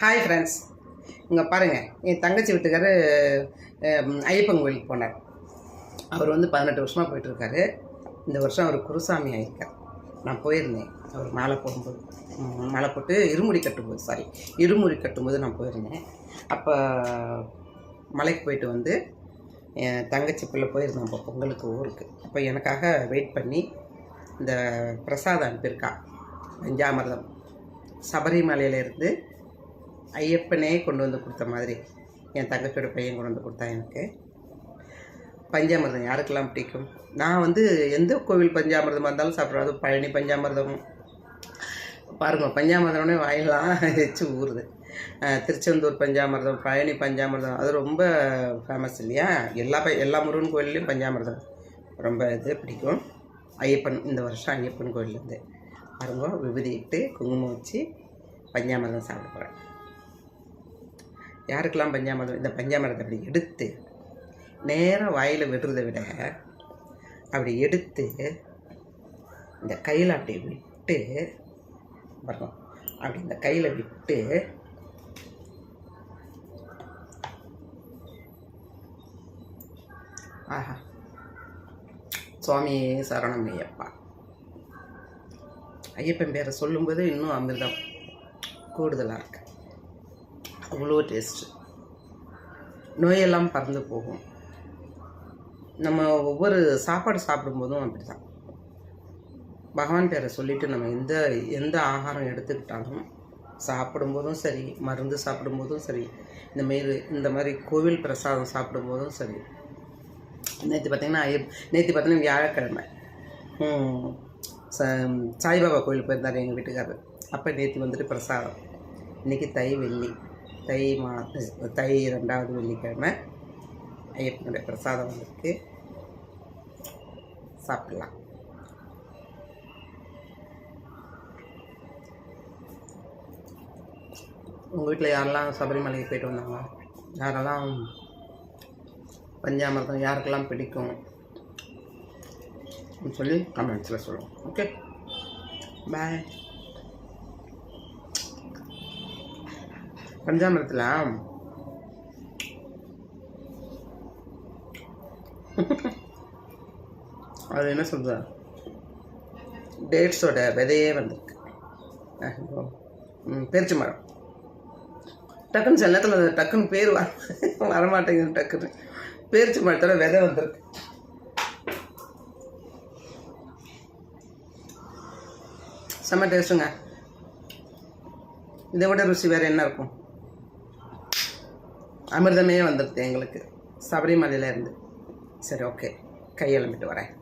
Hi friends இங்கே பாருங்கள் என் தங்கச்சி வீட்டுக்காரு ஐயப்பன் கோயிலுக்கு போனார். அவர் வந்து பதினெட்டு வருஷமாக போயிட்டுருக்காரு. இந்த வருஷம் அவர் குருசாமி ஆகியிருக்கார் நான் போயிருந்தேன். அவர் மாலை போடும்போது ம், மாலை போட்டு இருமுடி கட்டும்போது சாரி இருமுடி கட்டும்போது நான் போயிருந்தேன். அப்போ மலைக்கு போயிட்டு வந்து என் தங்கச்சி பிள்ளை போயிருந்தேன். அப்போ பொங்கலுக்கு ஊருக்கு. அப்போ எனக்காக வெயிட் பண்ணி இந்த பிரசாதம் அனுப்பியிருக்கா. பஞ்சாமிரதம் சபரிமலையிலேருந்து ஐயப்பனே கொண்டு வந்து கொடுத்த மாதிரி என் தங்கச்சியோட பையன் கொண்டு வந்து கொடுத்தான் எனக்கு. பஞ்சாமிர்தம் யாருக்கெல்லாம் பிடிக்கும்? நான் வந்து எந்த கோவில் பஞ்சாமிர்தமாக இருந்தாலும் சாப்பிட்றேன் பழனி பஞ்சாமிர்தம். பாருங்க பஞ்சாமிர்தம்னே வாயிலாம் வச்சு ஊறுது. திருச்செந்தூர் பஞ்சாமிர்தம் பழனி பஞ்சாமிர்தம் அது ரொம்ப ஃபேமஸ் இல்லையா? எல்லா ப எல்லா முருகன் கோயில்லையும் பஞ்சாமிர்தம் ரொம்ப இது பிடிக்கும். ஐயப்பன் இந்த வருஷம் ஐயப்பன் கோயிலேருந்து பாருங்க விபதி இட்டு குங்குமம் வச்சு பஞ்சாமிர்தம் சாப்பிட போகிறேன் யாருக்கெல்லாம் பஞ்சாமரம் இந்த பஞ்சாமிர்தத்தை அப்படி எடுத்து நேராக வாயில் விடுறதை விட அப்படி எடுத்து இந்த கையில் அப்படி விட்டு வரணும் அப்படி இந்த கையில் விட்டு ஆஹா. சுவாமி சரணம் ஐயப்பா ஐயப்பன் பேரை சொல்லும்போது இன்னும் அமிர்தம் கூடுதலாக இருக்கு. அவ்வளோ டேஸ்ட்டு நோயெல்லாம் பறந்து போகும். நம்ம ஒவ்வொரு சாப்பாடு சாப்பிடும்போதும் அப்படி தான் பகவான் பேரை சொல்லிட்டு நம்ம எந்த எந்த ஆகாரம் எடுத்துக்கிட்டாலும் சாப்பிடும்போதும் சரி மருந்து சாப்பிடும்போதும் சரி இந்த மாரி இந்த மாதிரி கோவில் பிரசாதம் சாப்பிடும்போதும் சரி. நேற்று பார்த்தீங்கன்னா நேற்று பார்த்தீங்கன்னா வியாழக்கிழமை. ச சாய்பாபா கோயில் போயிருந்தார் எங்கள் வீட்டுக்காரர். அப்போ நேற்று வந்துட்டு பிரசாதம். இன்றைக்கி தை வெள்ளி. தை மா தை ரெண்டாவது வெள்ளிக்கிழமை ஐயப்பனுடைய பிரசாதம் வந்திருக்கு சாப்பிடலாம். உங்கள் வீட்டில் யாரெல்லாம் சபரிமலைக்கு போயிட்டு வந்தாங்க? யாரெல்லாம் பஞ்சாமிரதம் யாருக்கெல்லாம் பிடிக்கும்? அப்படின்னு சொல்லி கமெண்ட்ஸில் சொல்லுவோம் ஓகே பாய் பஞ்சாமிரத்தில் அது என்ன சொல்கிறது டேட்ஸோட விதையே வந்திருக்கு. ம், மரம். டக்குன்னு சில நேரத்தில் டக்குன்னு பேர் வர வரமாட்டேங்குது டக்குன்னு. பேரிச்ச மரத்தோட விதை வந்திருக்கு. செம்ம டேஸ்ட்டுங்க. இதை விட ருசி வேறு என்ன இருக்கும்? அமிர்தமே வந்துடுது எங்களுக்கு. சபரிமலையிலேருந்து சரி ஓகே கையெழும்பிட்டு வரேன்.